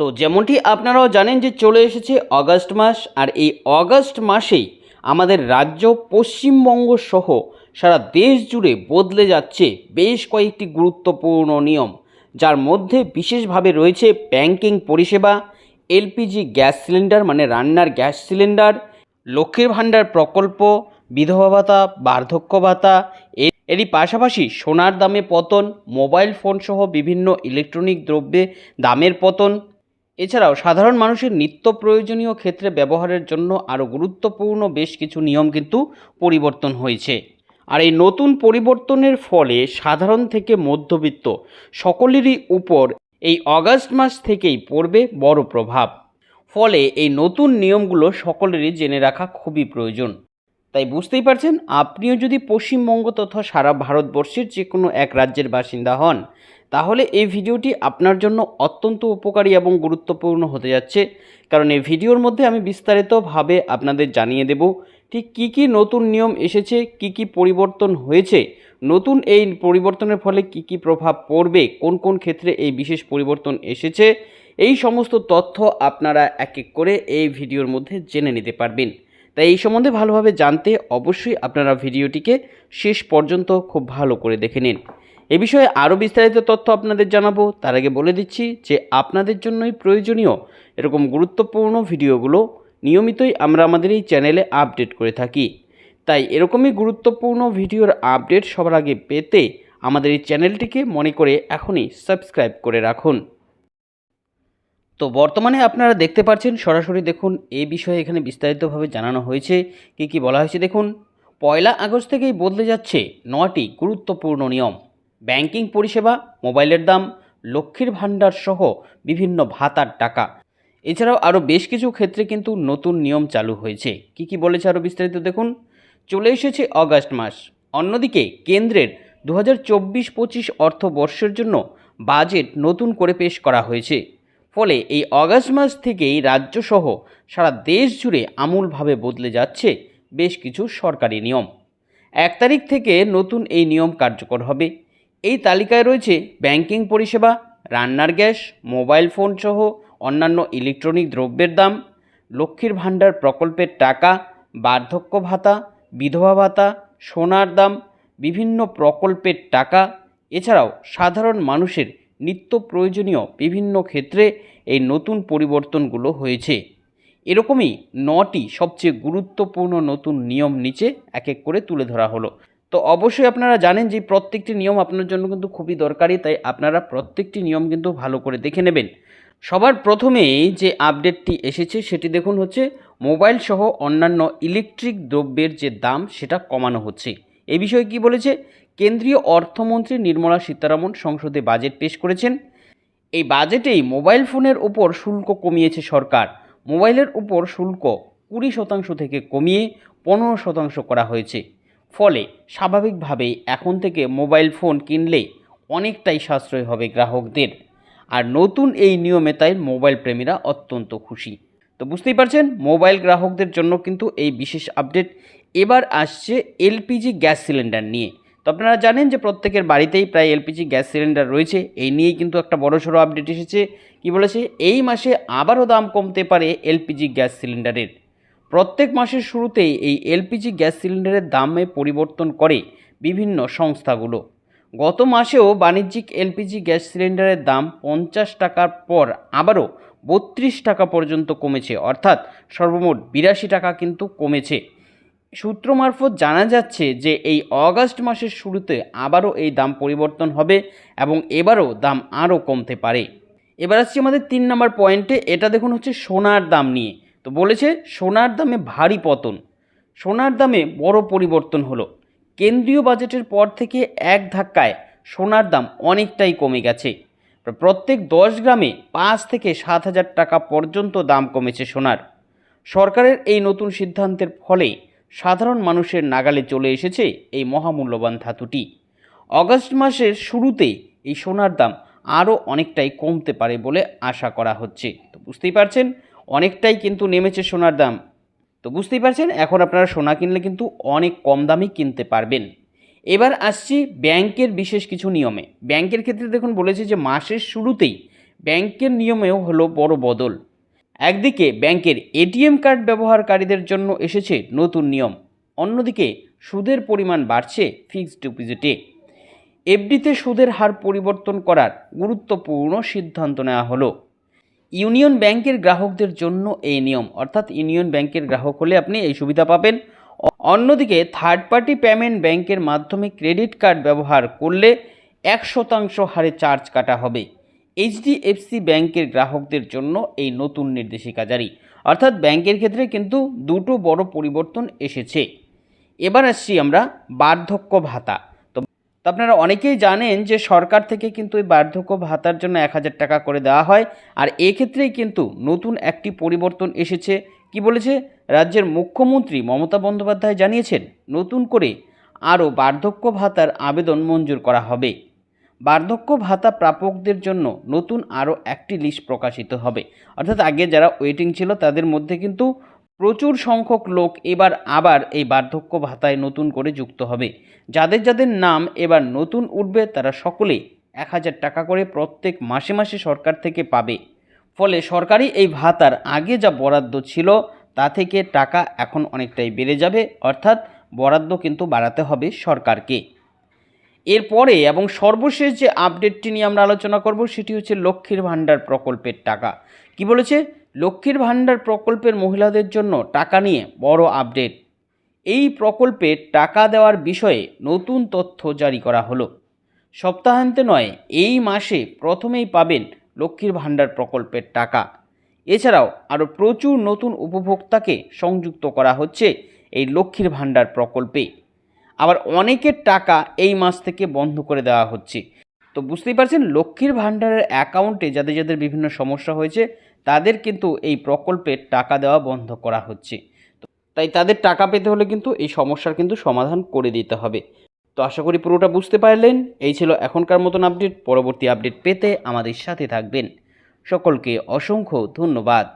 তো যেমনটি আপনারাও জানেন যে চলে এসেছে অগাস্ট মাস, আর এই অগাস্ট মাসেই আমাদের রাজ্য পশ্চিমবঙ্গ সহ সারা দেশ জুড়ে বদলে যাচ্ছে বেশ কয়েকটি গুরুত্বপূর্ণ নিয়ম। যার মধ্যে বিশেষভাবে রয়েছে ব্যাংকিং পরিষেবা, এলপিজি গ্যাস সিলিন্ডার মানে রান্নার গ্যাস সিলিন্ডার, লক্ষ্মীর ভাণ্ডার প্রকল্প, বিধবা ভাতা, বার্ধক্য ভাতা এরই পাশাপাশি সোনার দামে পতন, মোবাইল ফোন সহ বিভিন্ন ইলেকট্রনিক দ্রব্যে দামের পতন এছাড়াও সাধারণ মানুষের নিত্য প্রয়োজনীয় ক্ষেত্রে ব্যবহারের জন্য আরও গুরুত্বপূর্ণ বেশ কিছু নিয়ম কিন্তু পরিবর্তন হয়েছে। আর এই নতুন পরিবর্তনের ফলে সাধারণ থেকে মধ্যবিত্ত সকলেরই উপর এই অগাস্ট মাস থেকেই পড়বে বড় প্রভাব। ফলে এই নতুন নিয়মগুলো সকলেরই জেনে রাখা খুবই প্রয়োজন। তাই বুঝতেই পারছেন, আপনিও যদি পশ্চিমবঙ্গ তথা সারা ভারতবর্ষের যে কোনো এক রাজ্যের বাসিন্দা হন তাহলে এই ভিডিওটি আপনার জন্য অত্যন্ত উপকারী এবং গুরুত্বপূর্ণ হতে যাচ্ছে। কারণ এই ভিডিওর মধ্যে আমি বিস্তারিতভাবে আপনাদের জানিয়ে দেব, ঠিক কী কী নতুন নিয়ম এসেছে, কী কী পরিবর্তন হয়েছে, নতুন এই পরিবর্তনের ফলে কী কী প্রভাব পড়বে, কোন কোন ক্ষেত্রে এই বিশেষ পরিবর্তন এসেছে, এই সমস্ত তথ্য আপনারা এক এক করে এই ভিডিওর মধ্যে জেনে নিতে পারবেন। তাই এই সম্বন্ধে ভালোভাবে জানতে অবশ্যই আপনারা ভিডিওটিকে শেষ পর্যন্ত খুব ভালো করে দেখে নিন। এ বিষয়ে আরও বিস্তারিত তথ্য আপনাদের জানাব। তার আগে বলে দিচ্ছি যে আপনাদের জন্যই প্রয়োজনীয় এরকম গুরুত্বপূর্ণ ভিডিওগুলো নিয়মিতই আমরা আমাদের এই চ্যানেলে আপডেট করে থাকি। তাই এরকমই গুরুত্বপূর্ণ ভিডিওর আপডেট সবার আগে পেতে আমাদের এই চ্যানেলটিকে মনে করে এখনই সাবস্ক্রাইব করে রাখুন। তো বর্তমানে আপনারা দেখতে পাচ্ছেন, সরাসরি দেখুন এই বিষয়ে এখানে বিস্তারিতভাবে জানানো হয়েছে। কি কি বলা হয়েছে দেখুন, পয়লা আগস্ট থেকেই বদলে যাচ্ছে নটি গুরুত্বপূর্ণ নিয়ম। ব্যাংকিং পরিষেবা, মোবাইলের দাম, লক্ষ্মীর ভাণ্ডার সহ বিভিন্ন ভাতার টাকা। এছাড়াও আরও বেশ কিছু ক্ষেত্রে কিন্তু নতুন নিয়ম চালু হয়েছে। কি কি বলেছে আরও বিস্তারিত দেখুন। চলে এসেছে অগাস্ট মাস। অন্যদিকে কেন্দ্রের দু হাজার চব্বিশ পঁচিশ অর্থবর্ষের জন্য বাজেট নতুন করে পেশ করা হয়েছে। ফলে এই অগাস্ট মাস থেকেই রাজ্যসহ সারা দেশ জুড়ে আমূলভাবে বদলে যাচ্ছে বেশ কিছু সরকারি নিয়ম। এক তারিখ থেকে নতুন এই নিয়ম কার্যকর হবে। এই তালিকায় রয়েছে ব্যাংকিং পরিষেবা, রান্নার গ্যাস, মোবাইল ফোন সহ অন্যান্য ইলেকট্রনিক দ্রব্যের দাম, লক্ষ্মীর ভাণ্ডার প্রকল্পের টাকা, বার্ধক্য ভাতা, বিধবা ভাতা, সোনার দাম, বিভিন্ন প্রকল্পের টাকা। এছাড়াও সাধারণ মানুষের নিত্য প্রয়োজনীয় বিভিন্ন ক্ষেত্রে এই নতুন পরিবর্তনগুলো হয়েছে। এরকমই নটি সবচেয়ে গুরুত্বপূর্ণ নতুন নিয়ম নিচে এক এক করে তুলে ধরা হলো। তো অবশ্যই আপনারা জানেন যে প্রত্যেকটি নিয়ম আপনার জন্য কিন্তু খুবই দরকারি, তাই আপনারা প্রত্যেকটি নিয়ম কিন্তু ভালো করে দেখে নেবেন। সবার প্রথমেই যে আপডেটটি এসেছে সেটি দেখুন হচ্ছে, মোবাইল সহ অন্যান্য ইলেকট্রিক দ্রব্যের যে দাম সেটা কমানো হচ্ছে। এই বিষয়ে কি বলেছে? কেন্দ্রীয় অর্থমন্ত্রী নির্মলা সীতারামন সংসদে বাজেট পেশ করেছেন। এই বাজেটেই মোবাইল ফোনের উপর শুল্ক কমিয়েছে সরকার। মোবাইলের উপর শুল্ক কুড়ি শতাংশ থেকে কমিয়ে পনেরো শতাংশ করা হয়েছে। ফলে স্বাভাবিকভাবেই এখন থেকে মোবাইল ফোন কিনলে অনেকটাই সাশ্রয় হবে গ্রাহকদের। আর নতুন এই নিয়মে তাই মোবাইল প্রেমীরা অত্যন্ত খুশি। তো বুঝতেই পারছেন, মোবাইল গ্রাহকদের জন্য কিন্তু এই বিশেষ আপডেট এবার আসছে এলপিজি গ্যাস সিলিন্ডার নিয়ে। তো আপনারা জানেন যে প্রত্যেকের বাড়িতেই প্রায় এলপিজি গ্যাস সিলিন্ডার রয়েছে। এই নিয়েই কিন্তু একটা বড় সড়ো আপডেট এসেছে। কি বলেছে? এই মাসে আবারও দাম কমতে পারে এলপিজি গ্যাস সিলিন্ডারের। প্রত্যেক মাসের শুরুতেই এই এলপিজি গ্যাস সিলিন্ডারের দামে পরিবর্তন করে বিভিন্ন সংস্থাগুলো। গত মাসেও বাণিজ্যিক এলপিজি গ্যাস সিলিন্ডারের দাম পঞ্চাশ টাকার পর আবারও বত্রিশ টাকা পর্যন্ত কমেছে, অর্থাৎ সর্বমোট বিরাশি টাকা কিন্তু কমেছে। সূত্র মারফত জানা যাচ্ছে যে এই অগাস্ট মাসের শুরুতে আবারও এই দাম পরিবর্তন হবে এবং এবারও দাম আরও কমতে পারে। এবার আসছি আমাদের তিন নম্বর পয়েন্টে, এটা দেখুন হচ্ছে সোনার দাম নিয়ে। তো বলেছে, সোনার দামে ভারী পতন। সোনার দামে বড় পরিবর্তন হলো। কেন্দ্রীয় বাজেটের পর থেকে এক ধাক্কায় সোনার দাম অনেকটাই কমে গেছে। প্রত্যেক দশ গ্রামে পাঁচ থেকে সাত হাজার টাকা পর্যন্ত দাম কমেছে সোনার। সরকারের এই নতুন সিদ্ধান্তের ফলে সাধারণ মানুষের নাগালে চলে এসেছে এই মহামূল্যবান ধাতুটি। অগস্ট মাসের শুরুতে এই সোনার দাম আরও অনেকটাই কমতে পারে বলে আশা করা হচ্ছে। তো বুঝতেই পারছেন অনেকটাই কিন্তু নেমেছে সোনার দাম। তো বুঝতেই পারছেন, এখন আপনারা সোনা কিনলে কিন্তু অনেক কম দামে কিনতে পারবেন। এবার আসছি ব্যাংকের বিশেষ কিছু নিয়মে। ব্যাংকের ক্ষেত্রে দেখুন, বলেছে যে মাসের শুরুতেই ব্যাংকের নিয়মেও হলো বড় বদল। একদিকে ব্যাংকের এটিএম কার্ড ব্যবহারকারীদের জন্য এসেছে নতুন নিয়ম, অন্যদিকে সুদের পরিমাণ বাড়ছে ফিক্সড ডিপোজিটে। এফডিতে সুদের হার পরিবর্তন করার গুরুত্বপূর্ণ সিদ্ধান্ত নেওয়া হলো। ইউনিয়ন ব্যাংকের গ্রাহকদের জন্য এই নিয়ম, অর্থাৎ ইউনিয়ন ব্যাংকের গ্রাহক হলে আপনি এই সুবিধা পাবেন। অন্যদিকে থার্ড পার্টি পেমেন্ট ব্যাংকের মাধ্যমে ক্রেডিট কার্ড ব্যবহার করলে এক শতাংশ হারে চার্জ কাটা হবে। এইচডিএফসি ব্যাংকের গ্রাহকদের জন্য এই নতুন নির্দেশিকা জারি। অর্থাৎ ব্যাংকের ক্ষেত্রে কিন্তু দুটো বড় পরিবর্তন এসেছে। এবার আসছি আমরা বার্ধক্য ভাতা। তো আপনারা অনেকেই জানেন যে সরকার থেকে কিন্তু এই বার্ধক্য ভাতার জন্য এক হাজার টাকা করে দেওয়া হয়। আর এক্ষেত্রেই কিন্তু নতুন একটি পরিবর্তন এসেছে। কি বলেছে? রাজ্যের মুখ্যমন্ত্রী মমতা বন্দ্যোপাধ্যায় জানিয়েছেন, নতুন করে আরও বার্ধক্য ভাতার আবেদন মঞ্জুর করা হবে। বার্ধক্য ভাতা প্রাপকদের জন্য নতুন আরও একটি লিস্ট প্রকাশিত হবে। অর্থাৎ আগে যারা ওয়েটিং ছিল তাদের মধ্যে কিন্তু প্রচুর সংখ্যক লোক এবার আবার এই বার্ধক্য ভাতায় নতুন করে যুক্ত হবে। যাদের যাদের নাম এবার নতুন উঠবে, তারা সকলে এক হাজার টাকা করে প্রত্যেক মাসে মাসে সরকার থেকে পাবে। ফলে সরকারি এই ভাতার আগে যা বরাদ্দ ছিল, তা থেকে টাকা এখন অনেকটাই বেড়ে যাবে, অর্থাৎ বরাদ্দ কিন্তু বাড়াতে হবে সরকারকে। এরপরে এবং সর্বশেষ যে আপডেটটি নিয়ে আমরা আলোচনা করব, সেটি হচ্ছে লক্ষ্মীর ভাণ্ডার প্রকল্পের টাকা। কি বলেছে? লক্ষ্মীর ভাণ্ডার প্রকল্পের মহিলাদের জন্য টাকা নিয়ে বড় আপডেট। এই প্রকল্পে টাকা দেওয়ার বিষয়ে নতুন তথ্য জারি করা হলো। সপ্তাহান্তে নয়, এই মাসে প্রথমেই পাবেন লক্ষ্মীর ভাণ্ডার প্রকল্পের টাকা। এছাড়াও আরও প্রচুর নতুন উপভোক্তাকে সংযুক্ত করা হচ্ছে এই লক্ষ্মীর ভাণ্ডার প্রকল্পে। আবার অনেকের টাকা এই মাস থেকে বন্ধ করে দেওয়া হচ্ছে। তো বুঝতেই পারছেন, লক্ষ্মীর ভাণ্ডারের অ্যাকাউন্টে যাদের যাদের বিভিন্ন সমস্যা হয়েছে তাদের কিন্তু এই প্রকল্পের টাকা দেওয়া বন্ধ করা হচ্ছে। তাই তাদের টাকা পেতে হলে কিন্তু এই সমস্যার কিন্তু সমাধান করে দিতে হবে। তো আশা করি পুরোটা বুঝতে পারলেন। এই ছিল এখনকার মতন আপডেট। পরবর্তী আপডেট পেতে আমাদের সাথে থাকবেন। সকলকে অসংখ্য ধন্যবাদ।